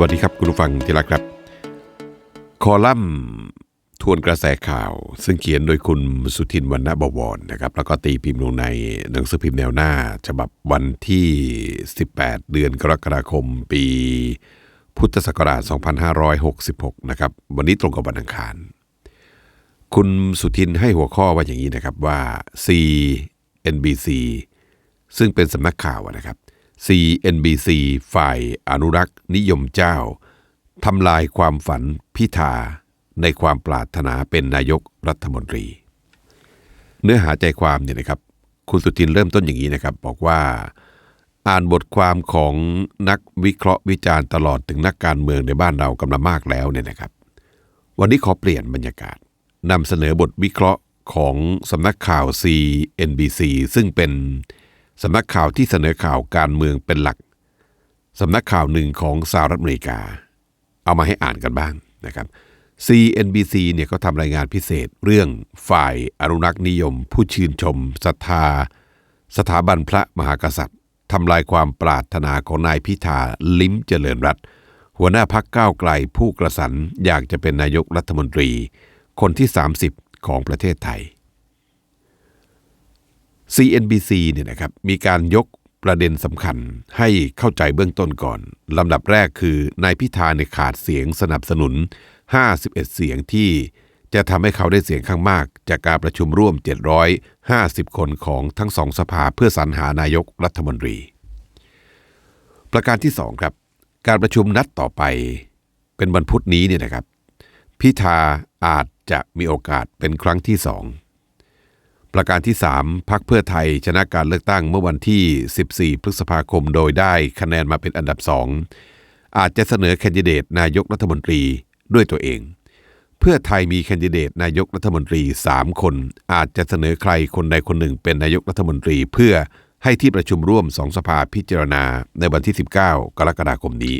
วัสดีครับคุณผู้ฟังที่รักครับ คอลัมน์ทวนกระแสข่าว ซึ่งเขียนโดยคุณสุทินวรรณบวรนะครับ แล้วก็ตีพิมพ์ลงในหนังสือพิมพ์แนวหน้า ฉบับวันที่ 18 เดือนกรกฎาคม ปี พุทธศักราช 2566 นะครับ วันนี้ตรงกับวันอังคาร คุณสุทินให้หัวข้อว่าอย่างนี้นะครับว่า CNBC ซึ่งเป็นสำนักข่าวนะครับ CNBC ฝ่ายอนุรักษ์นิยมเจ้าทำลายความฝันพิธาในความปรารถนาเป็นนายกรัฐมนตรี เนื้อหาใจความเนี่ยนะครับ คุณสุทินเริ่มต้นอย่างนี้นะครับ บอกว่า อ่านบทความของนักวิเคราะห์วิจารณ์ตลอดถึงนักการเมืองในบ้านเรากำลังมากแล้วเนี่ยนะครับ วันนี้ขอเปลี่ยนบรรยากาศนำเสนอบทวิเคราะห์ของสำนักข่าว CNBC ซึ่งเป็น สำนักข่าวที่เสนอข่าวการเมืองเป็นหลักสำนักข่าวหนึ่งของสหรัฐอเมริกา เอามาให้อ่านกันบ้างนะครับ CNBC เนี่ยก็ทำรายงานพิเศษเรื่องฝ่ายอนุรักษ์นิยม ผู้ชื่นชมศรัทธา สถาบันพระมหากษัตริย์ทำลายความปรารถนาของนายพิธาลิ้มเจริญรัตหัวหน้าพักก้าวไกลผู้กระสันอยากจะเป็นนายกรัฐมนตรี คนที่ 30 ของประเทศไทย CNBC เนี่ยนะครับมีการยกประเด็นสำคัญให้เข้าใจเบื้องต้นก่อนลำดับแรกคือนายพิธาในขาดเสียงสนับสนุน 51 เสียงที่จะทำให้เขาได้เสียงข้างมาก จากการประชุมร่วม 750 คนของทั้งสองสภาเพื่อสรรหานายกรัฐมนตรี ประการที่ 2 ครับ การประชุมนัดต่อไปเป็นวันพุธนี้เนี่ยนะครับ พิธาอาจจะมีโอกาสเป็นครั้งที่สอง ประการที่ 3 พักเพื่อไทยชนะการเลือกตั้งเมื่อวันที่ 14 พฤษภาคมโดยได้คะแนนมาเป็นอันดับสองอาจจะเสนอแคนดิเดตนายกรัฐมนตรีด้วยตัวเอง เพื่อไทยมีแคนดิเดตนายกรัฐมนตรี 3 คน อาจจะเสนอใครคนใดคนหนึ่งเป็นนายกรัฐมนตรี เพื่อให้ที่ประชุมร่วมสองสภาพิจารณาในวันที่ 19 กรกฎาคมนี้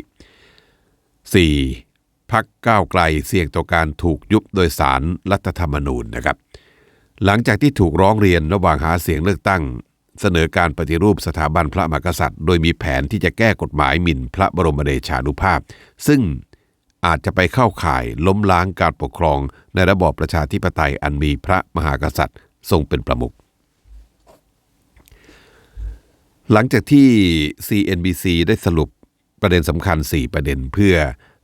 4. พักก้าวไกลเสี่ยงต่อการถูกยุบโดยสารรัฐธรรมนูญนะครับ หลังจากที่ถูกร้องเรียนระหว่างหาเสียงเลือกตั้ง เสนอการปฏิรูปสถาบันพระมหากษัตริย์ โดยมีแผนที่จะแก้กฎหมายหมิ่นพระบรมเดชานุภาพ ซึ่งอาจจะไปเข้าข่ายล้มล้างการปกครองในระบอบประชาธิปไตยอันมีพระมหากษัตริย์ทรงเป็นประมุขหลังจากที่ CNBC ได้สรุปประเด็นสำคัญ 4 ประเด็นเพื่อ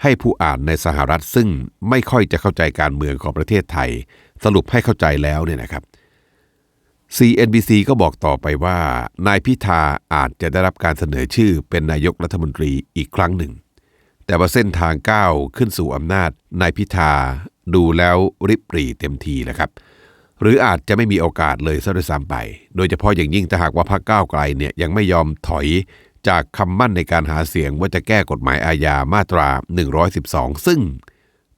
ให้ผู้อ่านในสหรัฐซึ่งไม่ค่อยจะเข้าใจการเมืองของประเทศไทย สรุปให้เข้าใจแล้วเนี่ยนะครับ CNBC ก็บอกต่อไปว่านายพิธาอาจจะได้รับการเสนอชื่อเป็นนายกรัฐมนตรีอีกครั้งหนึ่ง แต่ว่าเส้นทางก้าวขึ้นสู่อำนาจนายพิธาดูแล้วริบหรี่เต็มทีแหละครับ หรืออาจจะไม่มีโอกาสเลยซะด้วยซ้ำไป โดยเฉพาะอย่างยิ่งถ้าหากว่าพรรคก้าวไกลเนี่ยยังไม่ยอมถอยจากคำมั่นในการหาเสียงว่าจะแก้กฎหมายอาญามาตรา 112 ซึ่ง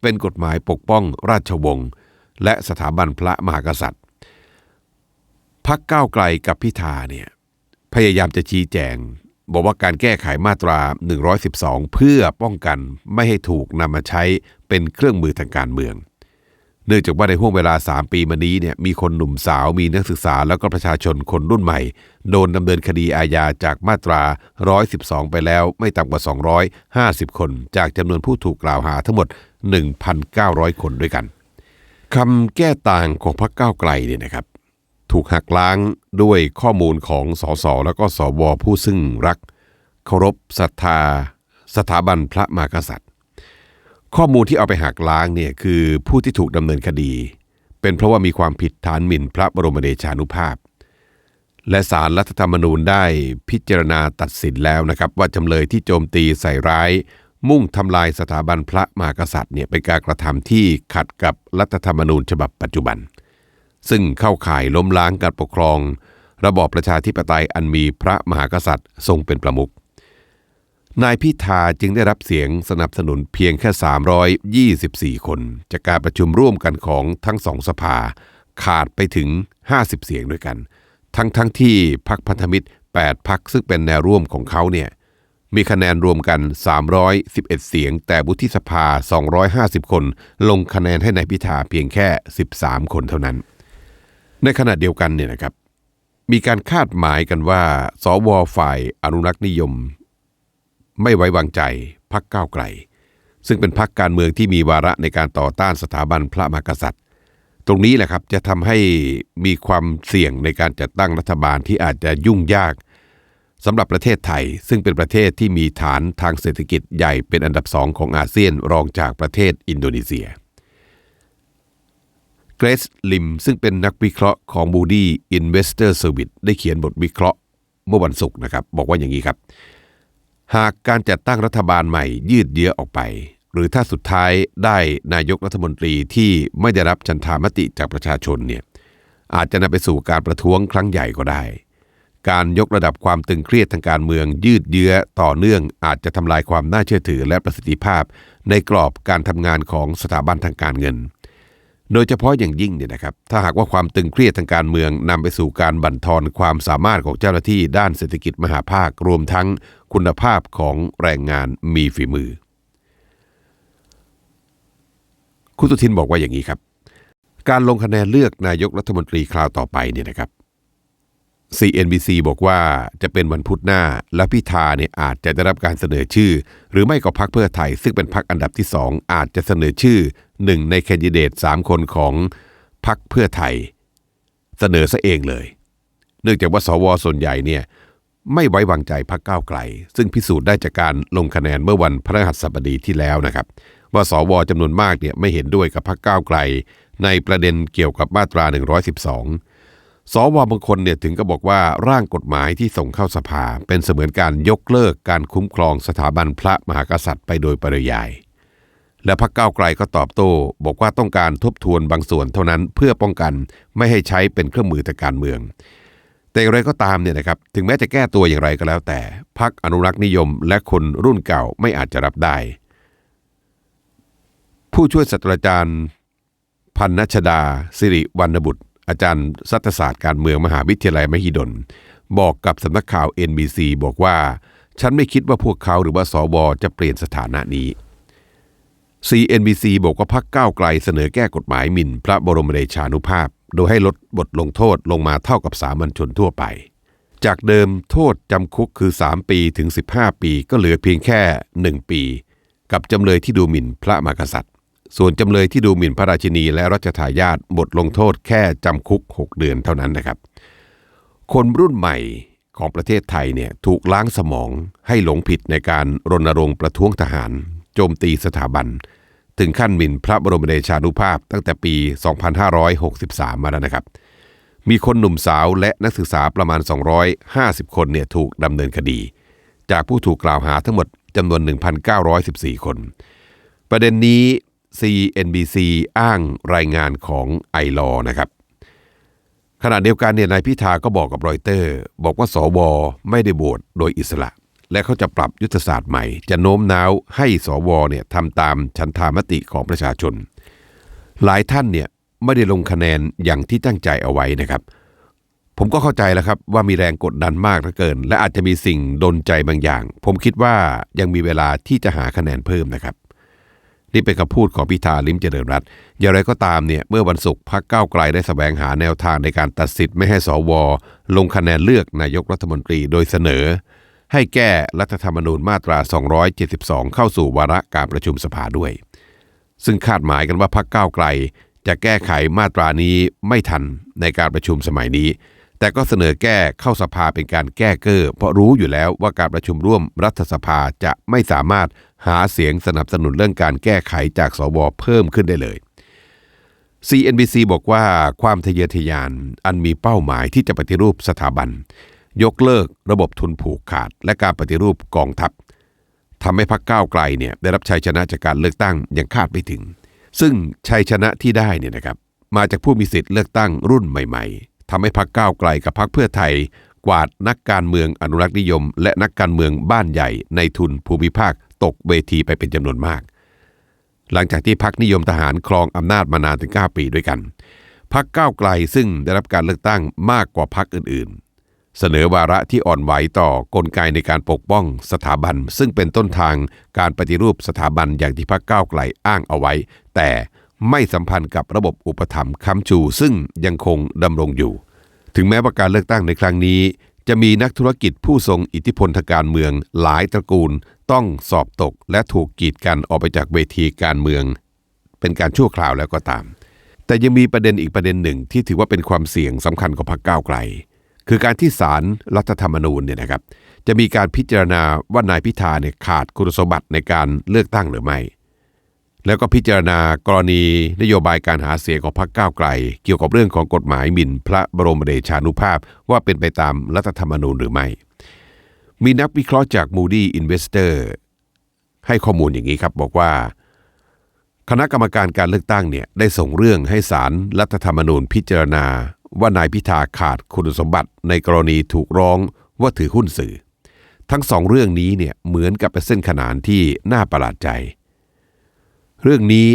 เป็นกฎหมายปกป้องราชวงศ์ และสถาบันพระมหากษัตริย์พักก้าวไกลกับพิธาเนี่ยพยายามจะชี้แจง บอกว่าการแก้ไขมาตรา 112 เพื่อป้องกันไม่ให้ถูกนำมาใช้เป็นเครื่องมือทางการเมือง เนื่องจากว่าในห่วงเวลา 3 ปีมานี้เนี่ยมีคนหนุ่มสาวมีนักศึกษาแล้วก็ประชาชนคนรุ่นใหม่ โดนดำเนินคดีอาญาจากมาตรา 112 ไปแล้วไม่ต่ำกว่า 250 คน จากจำนวนผู้ถูกกล่าวหาทั้งหมด 1,900 คนด้วยกัน คำแก้ต่างของพรรคก้าวไกลเนี่ยนะครับ ถูกหักล้างด้วยข้อมูลของสสแล้วก็สวผู้ซึ่งรัก เคารพศรัทธา สถาบันพระมหากษัตริย์ ข้อมูลที่เอาไปหักล้างเนี่ยคือผู้ที่ถูกดำเนินคดี เป็นเพราะว่ามีความผิดฐานหมิ่นพระบรมเดชานุภาพ และสารรัฐธรรมนูญได้พิจารณาตัดสินแล้วนะครับ ว่าจำเลยที่โจมตีใส่ร้าย มุ่งทำลายสถาบันพระมหากษัตริย์เนี่ยเป็นการกระทำที่ขัดกับรัฐธรรมนูญฉบับปัจจุบัน ซึ่งเข้าข่ายล้มล้างการปกครอง ระบอบประชาธิปไตยอันมีพระมหากษัตริย์ทรงเป็นประมุขนายพิธาจึงได้รับเสียงสนับสนุนเพียงแค่ 324 คน จากการประชุมร่วมกันของทั้งสองสภา ขาดไปถึง 50 เสียงด้วยกัน ทั้งทั้งที่พักพันธมิตร 8พักซึ่งเป็นแนวร่วมของเขาเนี่ย มีคะแนนรวมกัน 311 เสียง แต่วุฒิสภา 250 คน ลงคะแนนให้นายพิธาเพียงแค่ 13 คนเท่านั้น ในขณะเดียวกันเนี่ยนะครับ มีการคาดหมายกันว่า สวฝ่ายอนุรักษ์นิยม ไม่ไว้วางใจพักก้าวไกล ซึ่งเป็นพรรคการเมืองที่มีวาระในการต่อต้านสถาบันพระมหากษัตริย์ ตรงนี้แหละครับจะทำให้มีความเสี่ยงในการจัดตั้งรัฐบาลที่อาจจะยุ่งยาก สำหรับประเทศไทย ซึ่งเป็นประเทศที่มีฐานทางเศรษฐกิจใหญ่เป็นอันดับสองของอาเซียนรองจากประเทศอินโดนีเซียเกรซลิมซึ่งเป็นนักวิเคราะห์ของ Moody Investor Service ได้เขียนบทวิเคราะห์เมื่อวันศุกร์นะครับ บอกว่าอย่างนี้ครับ หากการจัดตั้งรัฐบาลใหม่ยืดเยื้อออกไป หรือถ้าสุดท้ายได้นายกรัฐมนตรีที่ไม่ได้รับชันธามติจากประชาชนเนี่ยอาจจะนำไปสู่การประท้วงครั้งใหญ่ก็ได้ การยกระดับความตึงเครียดทางการเมืองยืดเยื้อต่อเนื่องอาจจะทำลายความน่าเชื่อถือและประสิทธิภาพ ในกรอบการทำงานของสถาบันทางการเงิน โดยเฉพาะอย่างยิ่งเนี่ยนะครับ ถ้าหากว่าความตึงเครียดทางการเมืองนำไปสู่การบั่นทอนความสามารถของเจ้าหน้าที่ด้านเศรษฐกิจมหาภาครวมทั้งคุณภาพของแรงงานมีฝีมือ คุณสุทินบอกว่าอย่างนี้ครับ การลงคะแนนเลือกนายกรัฐมนตรีคราวต่อไปเนี่ยนะครับ CNBC บอกว่าจะเป็นวันพุธหน้า และพิธาเนี่ยอาจจะได้รับการเสนอชื่อ หรือไม่ก็พักเพื่อไทย ซึ่งเป็นพักอันดับที่สองอาจจะเสนอชื่อหนึ่งในแคนดิเดต 3 คนของพักเพื่อไทย เสนอซะเองเลย เนื่องจากว่าสวส่วนใหญ่เนี่ยไม่ไว้วางใจพักก้าวไกล ซึ่งพิสูจน์ได้จากการลงคะแนนเมื่อวันพฤหัสบดีที่แล้วนะครับ ว่าสวจำนวนมากเนี่ยไม่เห็นด้วยกับพักก้าวไกล ในประเด็นเกี่ยวกับมาตรา 112 สวบางคนเนี่ยถึงก็บอกว่าร่างกฎหมายที่ส่งเข้าสภา เป็นเสมือนการยกเลิกการคุ้มครองสถาบันพระมหากษัตริย์ไปโดยปริยาย และพรรคก้าวไกลก็ตอบโต้ บอกว่าต้องการทบทวนบางส่วนเท่านั้นเพื่อป้องกันไม่ให้ใช้เป็นเครื่องมือทางการเมือง แต่อย่างไรก็ตามเนี่ยนะครับถึงแม้จะแก้ตัวอย่างไรก็แล้วแต่พรรคอนุรักษ์นิยม และคนรุ่นเก่าไม่อาจจะรับได้ ผู้ช่วยศาสตราจารย์พันนชดาสิริวรรณบุตร อาจารย์รัฐศาสตร์การเมืองมหาวิทยาลัยมหิดล บอกกับสำนักข่าว NBC บอกว่า ฉันไม่คิดว่าพวกเขาหรือว่าสวจะเปลี่ยนสถานะนี้ CNBC บอกว่าพักก้าวไกลเสนอแก้กฎหมายหมิ่นพระบรมเดชานุภาพ โดยให้ลดบทลงโทษลงมาเท่ากับสามัญชนทั่วไป จากเดิมโทษจำคุกคือ 3 ปีถึง 15 ปีก็เหลือเพียงแค่ 1 ปี กับจำเลยที่ดูหมิ่นพระมหากษัตริย์ ส่วนจำเลยที่ดูหมิ่นพระราชินีและรัชทายาทบทลงโทษแค่จำคุก 6 เดือนเท่านั้นนะครับ คนรุ่นใหม่ของประเทศไทยเนี่ยถูกล้างสมองให้หลงผิดในการรณรงค์ประท้วงทหาร โจมตีสถาบัน ถึงขั้นหมิ่นพระบรมเดชานุภาพตั้งแต่ปี 2563 มาแล้วนะครับ มีคนหนุ่มสาวและนักศึกษาประมาณ 250 คนเนี่ยถูกดำเนินคดี จากผู้ถูกกล่าวหาทั้งหมดจำนวน 1,914 คน ประเด็นนี้ CNBC อ้างรายงานของไอรอนะครับขณะเดียวกันเนี่ยนายพิธาก็บอกกับรอยเตอร์ บอกว่าสวไม่ได้โหวตโดยอิสระ และเขาจะปรับยุทธศาสตร์ใหม่ จะโน้มน้าวให้สวเนี่ยทำตามชันธามติของประชาชน หลายท่านเนี่ยไม่ได้ลงคะแนนอย่างที่ตั้งใจเอาไว้นะครับ ผมก็เข้าใจแล้วครับว่ามีแรงกดดันมากเหลือเกิน และอาจจะมีสิ่งดนใจบางอย่าง ผมคิดว่ายังมีเวลาที่จะหาคะแนนเพิ่มนะครับ นี่เป็นคำพูดของพิธาลิมเจริญรัตน์อย่างไรก็ตามเนี่ยเมื่อวันศุกร์พักก้าวไกลได้แสวงหาแนวทางในการตัดสิทธิ์ไม่ให้สว ลงคะแนนเลือกนายกรัฐมนตรีโดยเสนอ ให้แก้รัฐธรรมนูญมาตรา 272 เข้าสู่วาระการประชุมสภาด้วย ซึ่งคาดหมายกันว่าพักก้าวไกล จะแก้ไขมาตรานี้ไม่ทันในการประชุมสมัยนี้ แต่ก็เสนอแก้เข้าสภาเป็นการแก้เกอ้อเพราะรู้อยู่แล้วว่าการประชุมร่วมรัฐสภาจะไม่สามารถหาเสียงสนับสนุนเรื่องการแก้ไขจากสวเพิ่มขึ้นได้เลย CNBC บอกว่าความทะเยอทะยานอันมีเป้าหมายที่จะปฏิรูปสถาบัน ยกเลิกระบบทุนผูกขาด และการปฏิรูปกองทัพทำให้พรรคก้าวไกลเนี่ยได้รับชัยชนะจากการเลือกตั้งอย่างคาดไม่ถึง ซึ่งชัยชนะที่ได้เนี่ยนะครับมาจากผู้มีสิทธิ์เลือกตั้งรุ่นใหม่ๆ ทำให้พรรคก้าวไกลกับพรรคเพื่อไทย กวาดนักการเมืองอนุรักษ์นิยม และนักการเมืองบ้านใหญ่ในทุนภูมิภาคตกเวทีไปเป็นจำนวนมาก หลังจากที่พรรคนิยมทหารครองอำนาจมานานถึง 9 ปีด้วยกันพรรคก้าวไกลซึ่งได้รับการเลือกตั้งมากกว่าพรรคอื่นๆ เสนอวาระที่อ่อนไหวต่อกลไกในการปกป้องสถาบัน ซึ่งเป็นต้นทางการปฏิรูปสถาบันอย่างที่พรรคก้าวไกลอ้างเอาไว้ แต่ ไม่สัมพันธ์กับระบบอุปถัมภ์ค้ำชูซึ่งยังคงดำรงอยู่ ถึงแม้ว่าการเลือกตั้งในครั้งนี้ จะมีนักธุรกิจผู้ทรงอิทธิพลทางการเมืองหลายตระกูล ต้องสอบตกและถูกกีดกันออกไปจากเวทีการเมือง เป็นการชั่วคราวแล้วก็ตาม แต่ยังมีประเด็นอีกประเด็นหนึ่งที่ถือว่าเป็นความเสี่ยงสำคัญของพรรคก้าวไกล คือการที่ศาลรัฐธรรมนูญเนี่ยนะครับจะมีการพิจารณาว่านายพิธาเนี่ยขาดคุณสมบัติในการเลือกตั้งหรือไม่ แล้วก็พิจารณากรณีนโยบายการหาเสียงของพรรคก้าวไกล เกี่ยวกับเรื่องของกฎหมายหมิ่นพระบรมเดชานุภาพว่าเป็นไปตามรัฐธรรมนูญหรือไม่ มีนักวิเคราะห์จาก Moody Investor ให้ข้อมูลอย่างนี้ครับบอกว่า คณะกรรมการการเลือกตั้งเนี่ยได้ส่งเรื่องให้ศาลรรัฐธรรมนูญพิจารณาว่านายพิธาขาดคุณสมบัติในกรณีถูกร้องว่าถือหุ้นสื่อ ทั้งสองเรื่องนี้เนี่ยเหมือนกับเป็นเส้นขนานที่น่าประหลาดใจ เรื่องนี้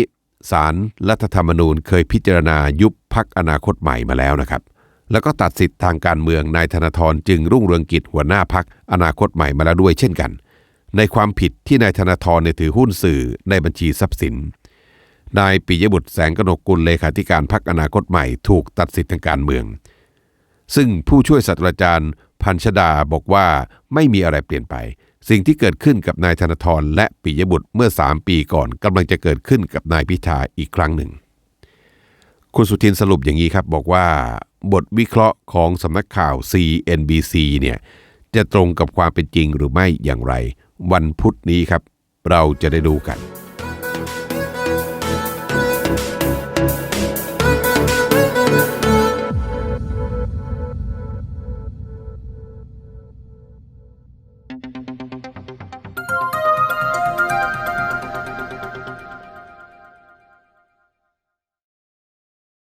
ศารรัฐธรรมนูญเคยพิจารณายุบพักอนาคตใหม่มาแล้วนะครับ แล้วก็ตัดสิทธิ์ทางการเมืองนายธนาธรจึงรุ่งเรืองกิจหัวหน้าพักอนาคตใหม่มาแล้วด้วยเช่นกัน ในความผิดที่นายธนาธรเนี่ยถือหุ้นสื่อในบัญชีทรัพย์สิน นายปิยบุตรแสงกนกกุลเลขาธิการพักอนาคตใหม่ถูกตัดสิทธิ์ทางการเมือง ซึ่งผู้ช่วยศาสตราจารย์พันชดาบอกว่าไม่มีอะไรเปลี่ยนไป สิ่งที่เกิดขึ้นกับนายธนทรและปิยบุตรเมื่อ 3 ปีก่อนกำลังจะเกิดขึ้นกับนายพิธาอีกครั้งหนึ่ง คุณสุทินสรุปอย่างนี้ครับบอกว่า บทวิเคราะห์ของสำนักข่าว CNBC เนี่ยจะตรงกับความเป็นจริงหรือไม่อย่างไร วันพุธนี้ครับ เราจะได้ดูกัน